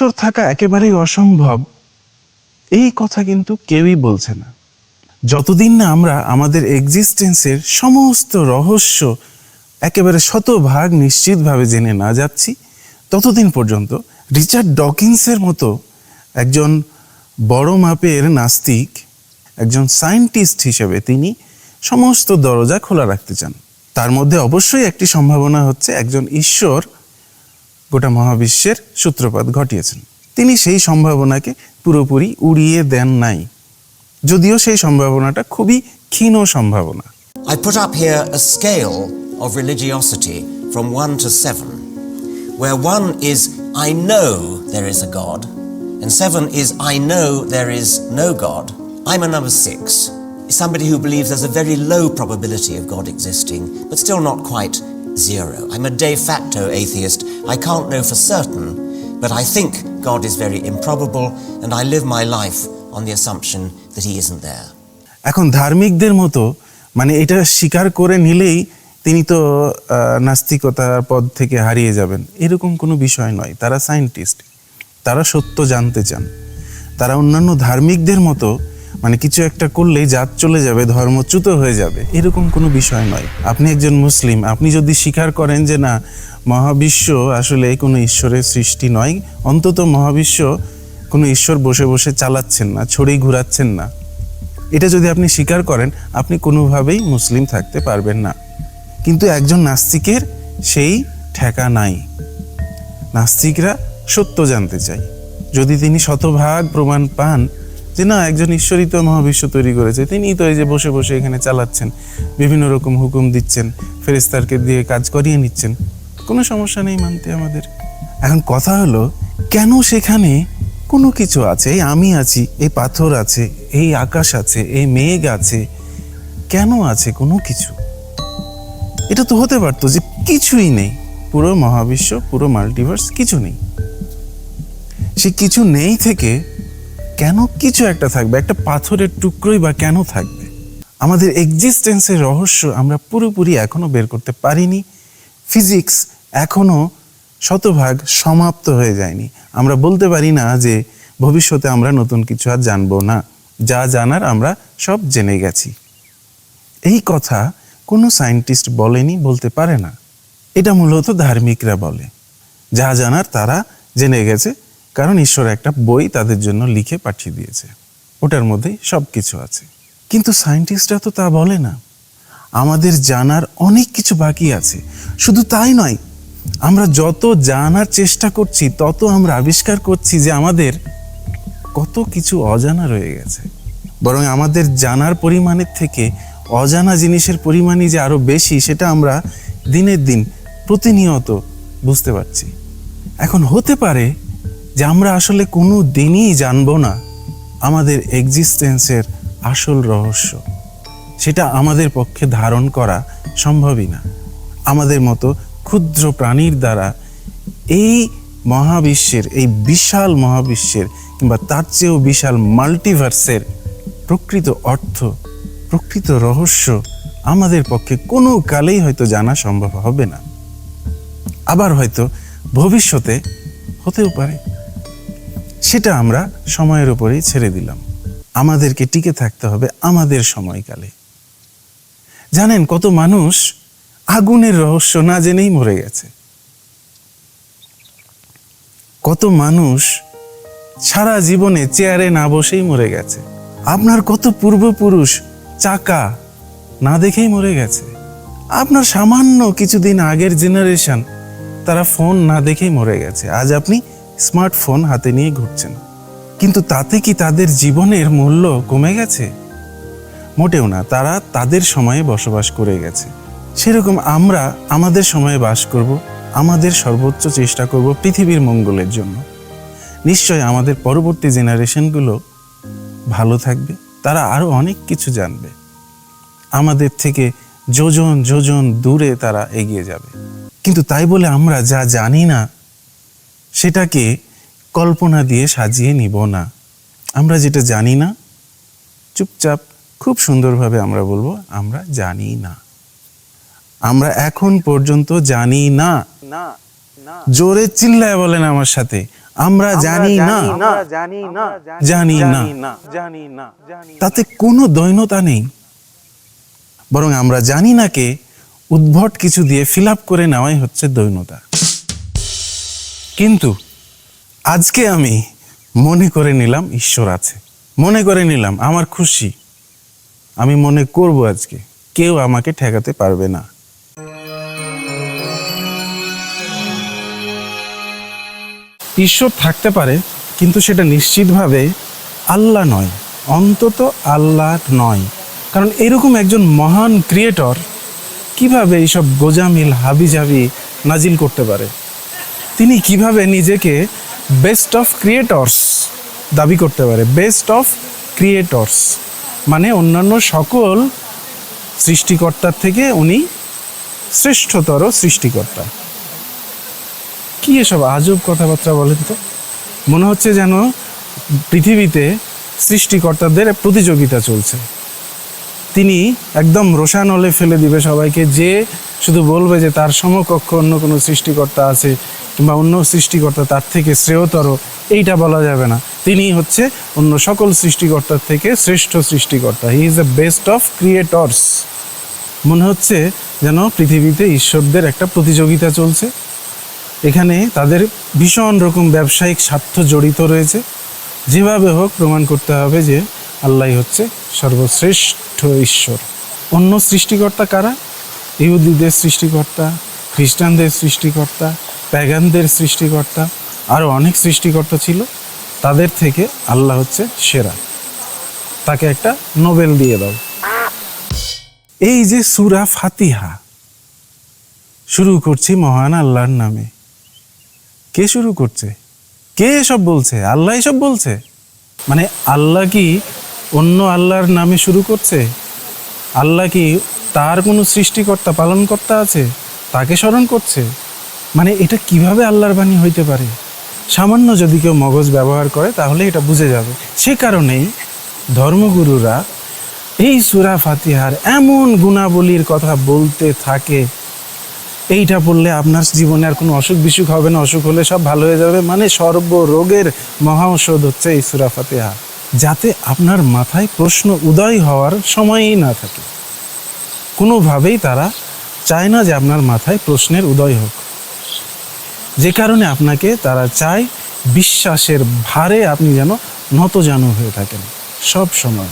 ঈশ্বর থাকা একেবারেই অসম্ভব। এই কথা কিন্তু কেউই বলছে না। যতদিন না আমরা আমাদের এক্সিস্টেন্সের সমস্ত রহস্য একেবারে শতভাগ নিশ্চিতভাবে জেনে না যাচ্ছি, ততদিন পর্যন্ত রিচার্ড ডকিন্সের মতো একজন বড় মাপের নাস্তিক, একজন সায়েন্টিস্ট হিসেবে তিনি সমস্ত দরজা খোলা রাখতে চান। তার মধ্যে অবশ্যই একটি সম্ভাবনা হচ্ছে একজন ঈশ্বর গোটা মহাবিশ্বের সূত্রপাত ঘটিয়েছেন তিনি সেই সম্ভাবনাকে পুরোপুরি উড়িয়ে দেন নাই যদিও সেই সম্ভাবনাটা খুবই ক্ষীণ সম্ভাবনা I put up here a scale of religiosity from 1 to 7, where 1 is I know there is a God, and 7 is I know there is no God. I'm a number 6, somebody who believes there's a very low probability of God existing, but still not quite zero. I'm a de facto atheist. I can't know for certain, but I think God is very improbable, and I live my life on the assumption that He isn't there. এখন ধার্মিকদের মতো মানে এটা স্বীকার করে নিলেই তিনি তো নাস্তিকতার পদ থেকে হারিয়ে যাবেন এরকম কোনো বিষয় নয় তারা সায়েন্টিস্ট তারা সত্য জানতে চান তারা অন্যান্য ধার্মিকদের মতো মানে কিছু একটা করলেই জাত চলে যাবে ধর্মচ্যুত হয়ে যাবে। এরকম কোনো বিষয় নয়। আপনি একজন মুসলিম, আপনি যদি স্বীকার করেন যে না, মহাবিশ্ব আসলে কোনো ঈশ্বরের সৃষ্টি নয়, অন্তত মহাবিশ্ব কোনো ঈশ্বর বসে বসে চালাচ্ছেন না ছড়েই ঘুরাচ্ছেন না। এটা যদি আপনি স্বীকার করেন, আপনি কোনোভাবেই মুসলিম থাকতে পারবেন না। কিন্তু একজন নাস্তিকের সেই ঠেকা নাই। নাস্তিকরা সত্য জানতে চায়। যদি তিনি শতভাগ প্রমাণ পান যে না, একজন ঈশ্বরই তো মহাবিশ্ব তৈরি করেছে। তিনি তো এই যে বসে বসে এখানে চালাচ্ছেন, বিভিন্ন রকম হুকুম দিচ্ছেন ফেরেস্তারকে দিয়ে কাজ করিয়ে নিচ্ছেন। কোনো সমস্যা নেই মানতে আমাদের। এখন কথা হলো, কেন সেখানে কোনো কিছু আছে? এই আমি আছি, এই পাথর আছে, এই আকাশ আছে, এই মেঘ আছে, কেন আছে কোনো কিছু? এটা তো হতে পারতো যে কিছুই নেই। পুরো মহাবিশ্ব, পুরো মাল্টিভার্স কিছু নেই। সে কিছু নেই থেকে কেন কিছু একটা থাকবে? একটা পাথরের টুকরোই বা কেন থাকবে? আমাদের এক্সিস্টেন্সের রহস্য আমরা পুরোপুরি এখনও বের করতে পারিনি। ফিজিক্স এখনও শতভাগ সমাপ্ত হয়ে যায়নি। আমরা বলতে পারি না যে ভবিষ্যতে আমরা নতুন কিছু আর জানব না। যা জানার আমরা সব জেনে গেছি। এই কথা কোনো সায়েন্টিস্ট বলেনি, বলতে পারে না। এটা মূলত ধার্মিকরা বলে। যা জানার তারা জেনে গেছে কারণ ঈশ্বর একটা বই তাদের জন্য লিখে পাঠিয়ে দিয়েছে। ওটার মধ্যেই সব কিছু আছে। কিন্তু সায়েন্টিস্টরা তো তা বলে না। আমাদের জানার অনেক কিছু বাকি আছে। শুধু তাই নয়, আমরা যত জানার চেষ্টা করছি, তত আমরা আবিষ্কার করছি যে আমাদের কত কিছু অজানা রয়ে গেছে। বরং আমাদের জানার পরিমাণের থেকে অজানা জিনিসের পরিমাণই যে আরও বেশি, সেটা আমরা দিনের দিন প্রতিনিয়ত বুঝতে পারছি। এখন হতে পারে যে আমরা আসলে কোনো দিনই জানব না আমাদের এক্সিস্টেন্সের আসল রহস্য। সেটা আমাদের পক্ষে ধারণ করা সম্ভবই না। আমাদের মতো ক্ষুদ্র প্রাণীর দ্বারা এই মহাবিশ্বের, এই বিশাল মহাবিশ্বের কিংবা তার চেয়েও বিশাল মাল্টিভার্সের প্রকৃত অর্থ, প্রকৃত রহস্য আমাদের পক্ষে কোনো কালেই হয়তো জানা সম্ভব হবে না। আবার হয়তো ভবিষ্যতে হতেও পারে। সেটা আমরা সময়ের উপরেই ছেড়ে দিলাম। আমাদেরকে টিকে থাকতে হবে আমাদের সময়কালে। জানেন কত মানুষ আগুনের রহস্য না জেনেই মরে গেছে। কত মানুষ সারা জীবনে চেয়ারে না বসেই মরে গেছে। আপনার কত পূর্বপুরুষ চাকা না দেখেই মরে গেছে। আপনার সামান্য কিছুদিন আগের জেনারেশন তারা ফোন না দেখেই মরে গেছে। আজ আপনি স্মার্টফোন হাতে নিয়ে ঘুরছেন। কিন্তু তাতে কি তাদের জীবনের মূল্য কমে গেছে? মোটেও না, তারা তাদের সময়ে বসবাস করে গেছে। সেরকম আমরা আমাদের সময়ে বাস করব, আমাদের সর্বোচ্চ চেষ্টা করব পৃথিবীর মঙ্গলের জন্য। নিশ্চয় আমাদের পরবর্তী জেনারেশনগুলো ভালো থাকবে, তারা আরও অনেক কিছু জানবে। আমাদের থেকে যোজন যোজন দূরে তারা এগিয়ে যাবে। কিন্তু তাই বলে আমরা যা জানি না সেটাকে কল্পনা দিয়ে সাজিয়ে নিব না। আমরা যেটা জানি না চুপচাপ খুব সুন্দরভাবে আমরা বলব আমরা জানি না। আমরা এখন পর্যন্ত জানি না। জোরে চিল্লায় বলেন আমার সাথে আমরা জানি না। জানি না। জানি না। জানি না। তাতে কোনো দৈনতা নেই। বরং আমরা জানি না কে উদ্ভট কিছু দিয়ে ফিল আপ করে নেওয়াই হচ্ছে দৈনতা। কিন্তু আজকে আমি মনে করে নিলাম ঈশ্বর আছে। মনে করে নিলাম আমার খুশি। আমি মনে করব আজকে, কেউ আমাকে ঠেকাতে পারবে না। ঈশ্বর থাকতে পারে, কিন্তু সেটা নিশ্চিতভাবে আল্লাহ নয়, অন্তত আল্লাহ নয়। কারণ এরকম একজন মহান ক্রিয়েটর কীভাবে এইসব গোজামিল, হাবিজাবি নাজিল করতে পারে? তিনি কীভাবে নিজেকে বেস্ট অফ ক্রিয়েটর্স দাবি করতে পারে? বেস্ট অফ ক্রিয়েটর্স মানে অন্যান্য সকল সৃষ্টিকর্তার থেকে উনি শ্রেষ্ঠতর সৃষ্টিকর্তা। কি এসব আজব কথাবার্তা বলেন তো? মনে হচ্ছে যেন পৃথিবীতে সৃষ্টিকর্তাদের প্রতিযোগিতা চলছে। তিনি একদম রোশানলে ফেলে দিবে সবাইকে, যে শুধু বলবে যে তার সমকক্ষ অন্য কোনো সৃষ্টিকর্তা আছে কিংবা অন্য সৃষ্টিকর্তা তার থেকে শ্রেয়তর, এইটা বলা যাবে না। তিনি হচ্ছে অন্য সকল সৃষ্টিকর্তার থেকে শ্রেষ্ঠ সৃষ্টিকর্তা। He is the best of creators মনে হচ্ছে যেন পৃথিবীতে ঈশ্বরদের একটা প্রতিযোগিতা চলছে। এখানে তাদের ভীষণ রকম ব্যবসায়িক স্বার্থ জড়িত রয়েছে। যেভাবে হোক প্রমাণ করতে হবে যে আল্লাহ হচ্ছে সর্বশ্রেষ্ঠ ঈশ্বর। অন্য সৃষ্টিকর্তা কারা? ইহুদিদের সৃষ্টিকর্তা, খ্রিস্টানদের সৃষ্টিকর্তা প্যাগানদের সৃষ্টিকর্তা আরও অনেক সৃষ্টিকর্তা ছিল। তাদের থেকে আল্লাহ হচ্ছে সেরা। তাকে একটা নোবেল দিয়ে দাও। এই যে সুরা ফাতিহা, শুরু করছি মহান আল্লাহর নামে। কে শুরু করছে? কে এসব বলছে? আল্লাহ এসব বলছে? মানে আল্লাহ কি অন্য আল্লাহর নামে শুরু করছে? আল্লাহ কি তার কোনো সৃষ্টিকর্তা, পালনকর্তা আছে? তাকে স্মরণ করছে? মানে এটা কীভাবে আল্লাহর বাণী হইতে পারে? সামান্য যদি কেউ মগজ ব্যবহার করে, তাহলে এটা বুঝে যাবে। সে কারণেই ধর্মগুরুরা এই সুরা ফাতিহার এমন গুণাবলীর কথা বলতে থাকে। এইটা পড়লে আপনার জীবনে আর কোনো অসুখ বিসুখ হবে না, অসুখ হলে সব ভালো হয়ে যাবে। মানে সর্ব রোগের মহা ঔষধ হচ্ছে এই সুরা ফাতিহা। যাতে আপনার মাথায় প্রশ্ন উদয় হওয়ার সময়ই না থাকে। কোনোভাবেই তারা চায় না যে আপনার মাথায় প্রশ্নের উদয় হোক। যে কারণে আপনাকে তারা চায় বিশ্বাসের ভারে আপনি যেন নতজানু হয়ে থাকেন। সব সময়।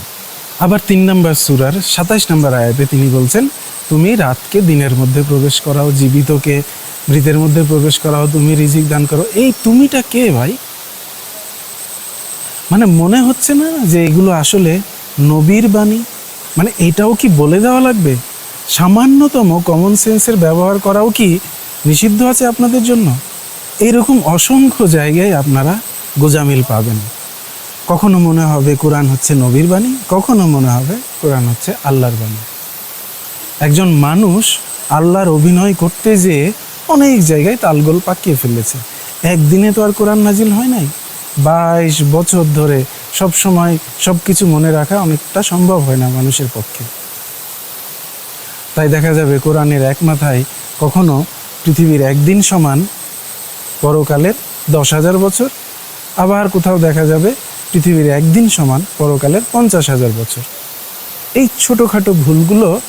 আবার তিন নম্বর সুরার সাতাইশ নম্বর আয়াতে তিনি বলছেন, তুমি রাতকে দিনের মধ্যে প্রবেশ করাও, জীবিতকে মৃতের মধ্যে প্রবেশ করাও, তুমি রিজিক দান করো। এই তুমিটা কে ভাই? মানে মনে হচ্ছে না যে এগুলো আসলে নবীর বাণী? মানে এটাও কি বলে দেওয়া লাগবে? সামান্যতম কমন সেন্সের ব্যবহার করাও কি নিষিদ্ধ আছে আপনাদের জন্য? এরকম অসংখ্য জায়গায় আপনারা গোজামিল পাবেন। কখনো মনে হবে কোরআন হচ্ছে নবীর বাণী, কখনো মনে হবে কোরআন হচ্ছে আল্লাহর বাণী। একজন মানুষ আল্লাহর অভিনয় করতে যেয়ে অনেক জায়গায় তালগোল পাকিয়ে ফেলেছে। একদিনে তো আর কোরআন নাজিল হয় নাই। বাইশ বছর ধরে সব সময় সব কিছু মনে রাখা অনেকটা সম্ভব হয় না মানুষের পক্ষে। তাই দেখা যাবে কোরআনের এক মাথায় কখনো পৃথিবীর একদিন সমান, পরকালের দশ হাজার বছর। আবার কোথাও দেখা যাবে পৃথিবীর একদিন সমান, পরকালের পঞ্চাশ হাজার বছর। এই ছোটোখাটো ভুলগুলো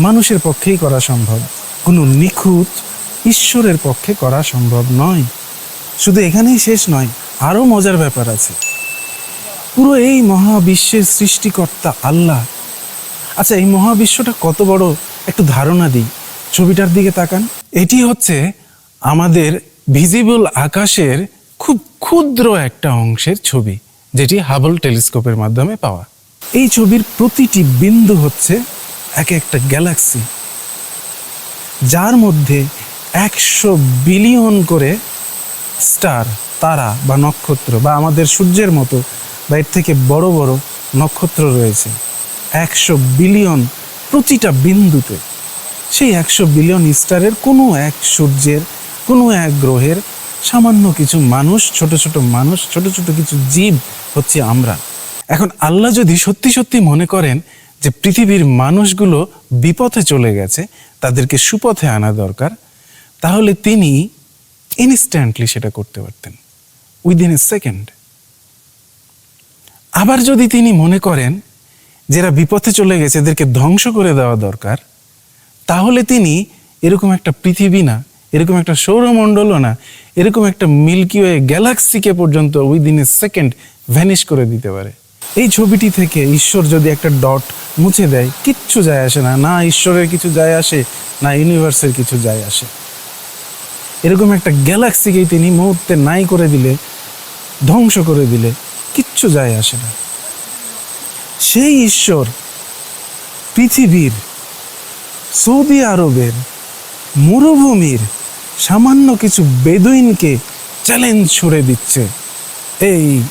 মানুষের পক্ষেই করা সম্ভব। কোনো নিখুঁত ঈশ্বরের পক্ষে করা সম্ভব নয়। শুধু এখানেই শেষ নয়, আরও মজার ব্যাপার আছে। পুরো এই মহাবিশ্বের সৃষ্টিকর্তা আল্লাহ। আচ্ছা এই মহাবিশ্বটা কত বড় একটু ধারণা দিই। ছবিটার দিকে তাকান। এটি হচ্ছে আমাদের ভিজিবল আকাশের খুব ক্ষুদ্র একটা অংশের ছবি, যেটি হাবল টেলিস্কোপের মাধ্যমে পাওয়া। এই ছবির প্রতিটি বিন্দু হচ্ছে এক একটা গ্যালাক্সি যার মধ্যে একশো বিলিয়ন করে স্টার তারা বা নক্ষত্র বা আমাদের সূর্যের মতো বা এর থেকে বড় বড় নক্ষত্র রয়েছে। একশো বিলিয়ন প্রতিটা বিন্দুতে। সেই একশো বিলিয়ন স্টারের কোনো এক সূর্যের, কোনো এক গ্রহের সামান্য কিছু মানুষ, ছোট ছোট মানুষ, ছোট ছোট কিছু জীব হচ্ছে আমরা। এখন আল্লাহ যদি সত্যি সত্যি মনে করেন যে পৃথিবীর মানুষগুলো বিপথে চলে গেছে, তাদেরকে সুপথে আনা দরকার, তাহলে তিনি ইনস্ট্যান্টলি সেটা করতে পারতেন উইদিন এ সেকেন্ড আবার যদি তিনি মনে করেন যারা বিপথে চলে গেছে, এদেরকে ধ্বংস করে দেওয়া দরকার তাহলে তিনি এরকম একটা পৃথিবী না, এরকম একটা সৌরমণ্ডলও না, এরকম একটা মিল্কি ওয়ে গ্যালাক্সিকে পর্যন্ত উইদিন এ সেকেন্ড ভ্যানিশ করে দিতে পারে। এই ছবিটি থেকে ঈশ্বর যদি একটা ডট মুছে দেয়, কিচ্ছু যায় আসে না না ঈশ্বরের কিছু যায় আসে, না ইউনিভার্সের কিছু যায় আসে। এরকম একটা গ্যালাক্সিকেই তিনি মুহূর্তে নাই করে দিলে, ধ্বংস করে দিলে, কিচ্ছু যায় আসে না। সেই ঈশ্বর পৃথিবীর সৌদি আরবের মরুভূমির সামান্য কিছু বেদুইনকে চ্যালেঞ্জ ছুড়ে দিচ্ছে। এই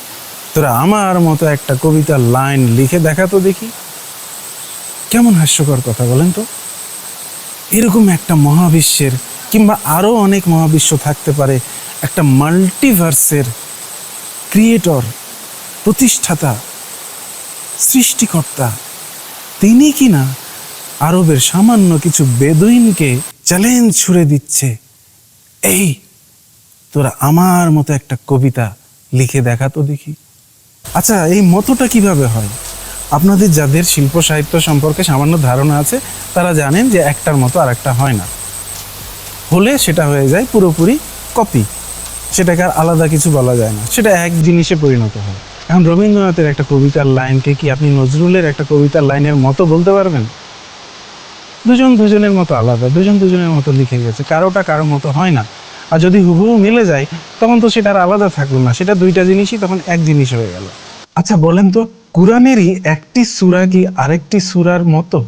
তোরা আমার মতো একটা কবিতার লাইন লিখে দেখা তো দেখি। কেমন হাস্যকর কথা বলেন তো? এরকম একটা মহাবিশ্বের কিংবা আরও অনেক মহাবিশ্ব থাকতে পারে একটা মাল্টিভার্সের ক্রিয়েটর প্রতিষ্ঠাতা, সৃষ্টিকর্তা, তিনি কি না আরবের সামান্য কিছু বেদুইনকে চ্যালেঞ্জ ছুড়ে দিচ্ছে। এই, তোরা আমার মতো একটা কবিতা লিখে দেখা তো দেখি। আচ্ছা এই মতটা কীভাবে হয়? আপনাদের যাদের শিল্প সাহিত্য সম্পর্কে সামান্য ধারণা আছে, তারা জানেন যে একটার মতো আর একটা হয় না। হলে সেটা হয়ে যায় পুরোপুরি কপি সেটাকে আর আলাদা কিছু বলা যায় না। সেটা এক জিনিসে পরিণত হয়। এখন রবীন্দ্রনাথের একটা কবিতার লাইনকে কি আপনি নজরুলের একটা কবিতার লাইনের মতো বলতে পারবেন? দুজন দুজনের মতো আলাদা, দুজন দুজনের মতো লিখে গেছে, কারোটা কারও মতো হয় না। আর যদি হুবহু মিলে যায়, তখন তো সেটা আর আলাদা থাকল না, সেটা দুইটা জিনিসই তখন এক জিনিস হয়ে গেল। আচ্ছা বলেন তো, কোরআনেরই একটি সূরা কি আরেকটি সূরার মতো?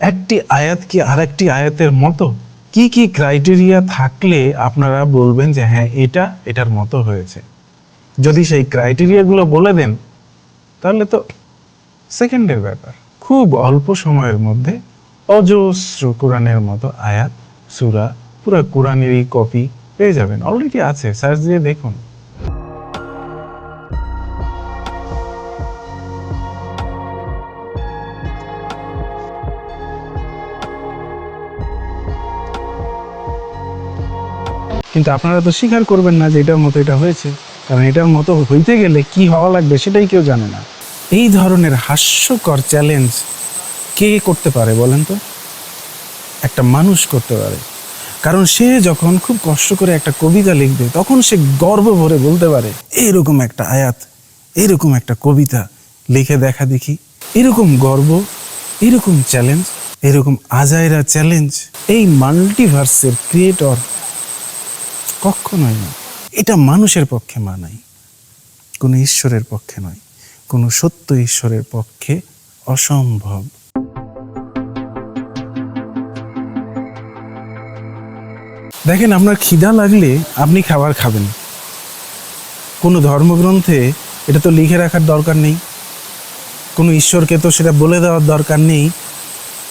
একটি আয়াত কি আরেকটি আয়াতের মতো? কি কি ক্রাইটেরিয়া থাকলে আপনারা বলবেন যে হ্যাঁ এটা, এটার মতো হয়েছে? যদি সেই ক্রাইটেরিয়াগুলো বলে দেন, তাহলে তো সেকেন্ডের ব্যাপার। খুব অল্প সময়ের মধ্যে অজস্র কোরআনের মতো আয়াত, সূরা, পুরো কোরআনেরই কপি পেয়ে যাবেন। অলরেডি আছে সার্চ দিয়ে দেখুন। কিন্তু আপনারা তো স্বীকার করবেন না যে এটার মতো এটা হয়েছে, কারণ এটার মতো হইতে গেলে কি হওয়া লাগবে সেটাই কেউ জানে না। এই ধরনের হাস্যকর চ্যালেঞ্জ কে করতে পারে বলেন তো? একটা মানুষ করতে পারে। কারণ সে যখন খুব কষ্ট করে একটা কবিতা লিখবে, তখন সে গর্ব ভরে বলতে পারে, এইরকম একটা আয়াত এরকম একটা কবিতা লিখে দেখা দেখি। এরকম গর্ব, এরকম চ্যালেঞ্জ এরকম আজাইরা চ্যালেঞ্জ এই মাল্টিভার্সের ক্রিয়েটর কখনোই না। এটা মানুষের পক্ষে মানাই কোনো ঈশ্বরের পক্ষে নয়, কোনো সত্য ঈশ্বরের পক্ষে অসম্ভব। দেখেন, আপনার খিদা লাগলে আপনি খাবার খাবেন। কোনো ধর্মগ্রন্থে এটা তো লিখে রাখার দরকার নেই। কোনো ঈশ্বরকে তো সেটা বলে দেওয়ার দরকার নেই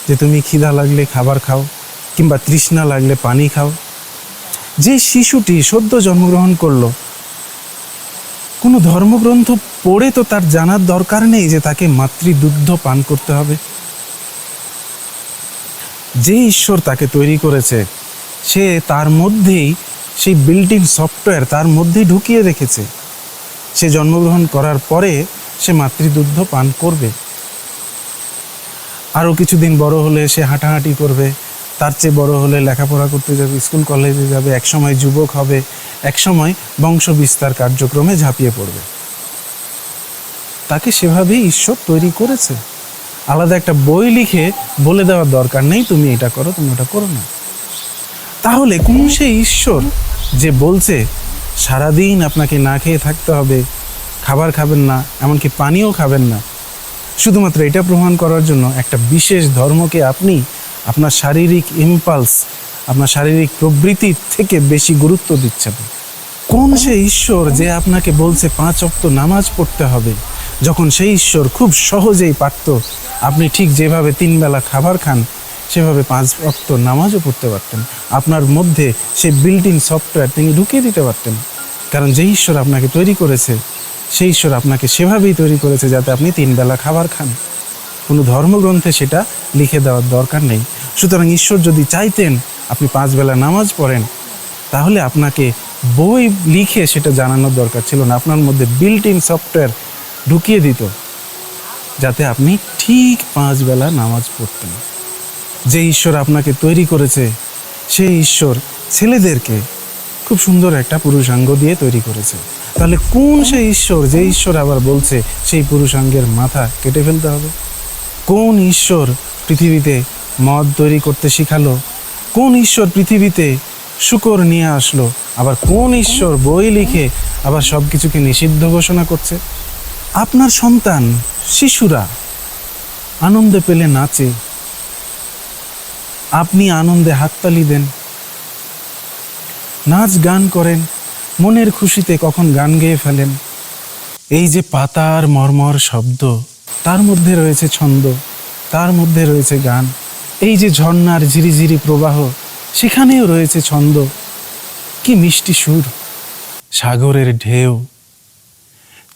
যে তুমি খিদা লাগলে খাবার খাও কিংবা তৃষ্ণা লাগলে পানি খাও। যে শিশুটি সদ্য জন্মগ্রহণ করল, কোনো ধর্মগ্রন্থ পড়ে তো তার জানার দরকার নেই যে তাকে মাতৃদুগ্ধ পান করতে হবে। যে ঈশ্বর তাকে তৈরি করেছে সে তার মধ্যেই, সেই বিল্ডিং সফটওয়্যার তার মধ্যেই ঢুকিয়ে রেখেছে। সে জন্মগ্রহণ করার পরে সে মাতৃদুগ্ধ পান করবে। আরও কিছুদিন বড় হলে সে হাঁটাহাঁটি করবে। তার চেয়ে বড় হলে লেখাপড়া করতে যাবে, স্কুল কলেজে যাবে, একসময় যুবক হবে, একসময় বংশ বিস্তার কার্যক্রমে ঝাঁপিয়ে পড়বে। তাকে সেভাবেই ঈশ্বর তৈরি করেছে। আলাদা একটা বই লিখে বলে দেওয়ার দরকার নেই, তুমি এটা করো, তুমি ওটা করো না। তাহলে কোন সেই ঈশ্বর যে বলছে, সারাদিন আপনাকে না খেয়ে থাকতে হবে, খাবার খাবেন না, এমনকি পানিও খাবেন না শুধুমাত্র এটা প্রমাণ করার জন্য একটা বিশেষ ধর্মকে আপনি আপনার শারীরিক ইম্পালস আপনার শারীরিক প্রবৃত্তির থেকে বেশি গুরুত্ব দিচ্ছেন। কোন সে ঈশ্বর যে আপনাকে বলছে পাঁচ অক্ত নামাজ পড়তে হবে? যখন সেই ঈশ্বর খুব সহজেই পারত, আপনি ঠিক যেভাবে তিন বেলা খাবার খান সেভাবে পাঁচ অক্ত নামাজও পড়তে পারতেন, আপনার মধ্যে সেই বিল্ডিং সফটওয়্যার তিনি ঢুকিয়ে দিতে পারতেন। কারণ যে ঈশ্বর আপনাকে তৈরি করেছে, সেই ঈশ্বর আপনাকে সেভাবেই তৈরি করেছে যাতে আপনি তিন বেলা খাবার খান। কোনো ধর্মগ্রন্থে সেটা লিখে দেওয়ার দরকার নেই। সুতরাং ঈশ্বর যদি চাইতেন আপনি পাঁচ বেলা নামাজ পড়েন, তাহলে আপনাকে বই লিখে সেটা জানানোর দরকার ছিল না। আপনার মধ্যে বিল্ট ইন সফটওয়্যার ঢুকিয়ে দিত, যাতে আপনি ঠিক পাঁচ বেলা নামাজ পড়তেন। যে ঈশ্বর আপনাকে তৈরি করেছে, সেই ঈশ্বর ছেলেদেরকে খুব সুন্দর একটা পুরুষাঙ্গ দিয়ে তৈরি করেছে। তাহলে কোন সেই ঈশ্বর যে ঈশ্বর আবার বলছে, সেই পুরুষাঙ্গের মাথা কেটে ফেলতে হবে? কোন ঈশ্বর পৃথিবীতে মদ তৈরি করতে শিখালো? কোন ঈশ্বর পৃথিবীতে শুকর নিয়ে আসলো? আবার কোন ঈশ্বর বই লিখে আবার সব কিছুকে নিষিদ্ধ ঘোষণা করছে? আপনার সন্তান, শিশুরা আনন্দে পেলে নাচে আপনি আনন্দে হাততালি দেন। নাচ গান করেন, মনের খুশিতে কখন গান গেয়ে ফেলেন। এই যে পাতার মর্মর শব্দ, তার মধ্যে রয়েছে ছন্দ, তার মধ্যে রয়েছে গান। এই যে ঝর্ণার ঝিরিঝিরি প্রবাহ, সেখানেও রয়েছে ছন্দ। কি মিষ্টি সুর, সাগরের ঢেউ।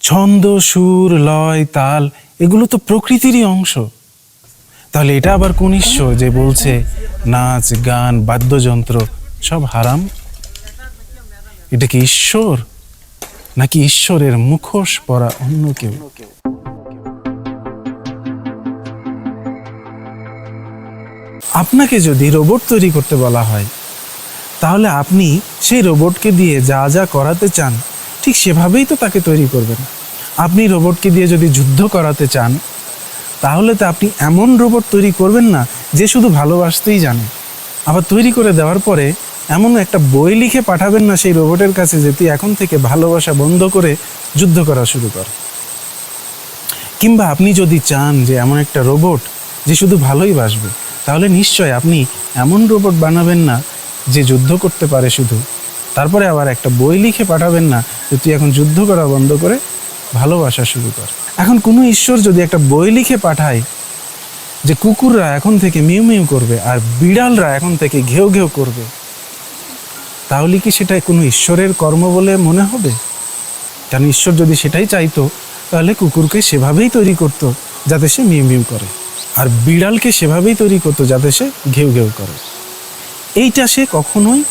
ছন্দ, সুর, লয়, তাল, এগুলো তো প্রকৃতিরই অংশ। তাহলে এটা আবার কোন ঈশ্বর যে বলছে, নাচ, গান, বাদ্যযন্ত্র, সব হারাম? এটা কি ঈশ্বর? নাকি ঈশ্বরের মুখোশ পরা অন্য কেউ? আপনাকে যদি রোবট তৈরি করতে বলা হয়, তাহলে আপনি সেই রোবটকে দিয়ে যা যা করাতে চান, ঠিক সেভাবেই তো তাকে তৈরি করবেন। আপনি রোবটকে দিয়ে যদি যুদ্ধ করাতে চান তাহলে তো আপনি এমন রোবট তৈরি করবেন না যে শুধু ভালোবাসতেই জানে। আবার তৈরি করে দেওয়ার পরে এমন একটা বই লিখে পাঠাবেন না সেই রোবটের কাছে যে তুই এখন থেকে ভালোবাসা বন্ধ করে যুদ্ধ করা শুরু কর। কিংবা আপনি যদি চান যে এমন একটা রোবট যে শুধু ভালোই বাসবে, তাহলে নিশ্চয় আপনি এমন রোবট বানাবেন না যে যুদ্ধ করতে পারে শুধু। তারপরে আবার একটা বই লিখে পাঠাবেন না যে তুই এখন যুদ্ধ করা বন্ধ করে ভালোবাসা শুরু কর। এখন কোনো ঈশ্বর যদি একটা বই লিখে পাঠায় যে কুকুররা এখন থেকে মিউ মিউ করবে আর বিড়ালরা এখন থেকে ঘেউ ঘেউ করবে, তাহলে কি সেটা কোনো ঈশ্বরের কর্ম বলে মনে হবে? কারণ ঈশ্বর যদি সেটাই চাইতো, তাহলে কুকুরকে সেভাবেই তৈরি করতো যাতে সে মিউ মিউ করে আর বিড়ালকে সেভাবেই তৈরি করতো যাতে সে ঘেউ ঘেউ করে। এইটা সে কখনোই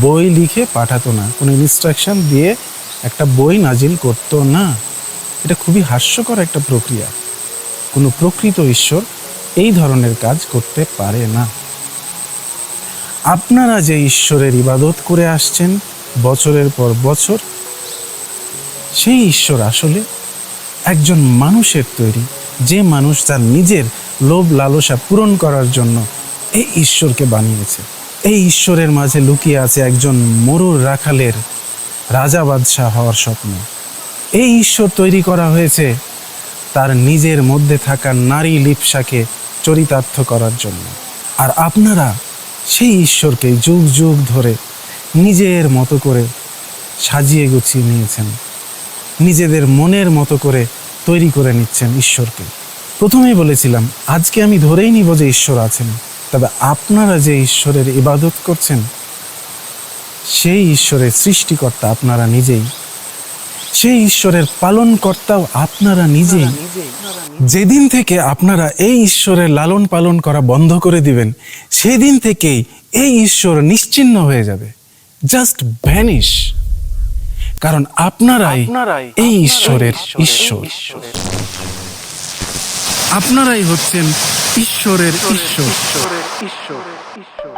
বই লিখে পাঠাতো না, কোনো ইনস্ট্রাকশন দিয়ে একটা বই নাজিল করতো না। এটা খুবই হাস্যকর একটা প্রক্রিয়া। কোনো প্রকৃত ঈশ্বর এই ধরনের কাজ করতে পারে না। আপনারা যে ঈশ্বরের ইবাদত করে আসছেন, বছরের পর বছর, সেই ঈশ্বর আসলে একজন মানুষের তৈরি। যে মানুষ তার নিজের লোভ লালসা পূরণ করার জন্য এই ঈশ্বরকে বানিয়েছে। এই ঈশ্বরের মাঝে লুকিয়ে আছে একজন মরুর রাখালের রাজা বাদশাহ হওয়ার স্বপ্ন। এই ঈশ্বর তৈরি করা হয়েছে তার নিজের মধ্যে থাকা নারী লিপসাকে চরিতার্থ করার জন্য। আর আপনারা সেই ঈশ্বরকে যুগ যুগ ধরে নিজের মতো করে সাজিয়ে গুছিয়ে নিয়েছেন। নিজেদের মনের মতো করে তৈরি করে নিচ্ছেন ঈশ্বরকে। প্রথমেই বলেছিলাম, আজকে আমি ধরেই নিব যে ঈশ্বর আছেন। তবে আপনারা যে ঈশ্বরের ইবাদত করছেন, সেই ঈশ্বরের সৃষ্টিকর্তা আপনারা নিজেই। সেই ঈশ্বরের পালনকর্তাও আপনারা নিজেই। যেদিন থেকে আপনারা এই ঈশ্বরের লালন পালন করা বন্ধ করে দিবেন সেদিন থেকেই এই ঈশ্বর নিশ্চিহ্ন হয়ে যাবে। জাস্ট ভ্যানিশ কারণ আপনারাই এই ঈশ্বরের ঈশ্বর। আপনারাই হচ্ছেন ঈশ্বরের ঈশ্বর। ঈশ্বরের ঈশ্বর ঈশ্বর।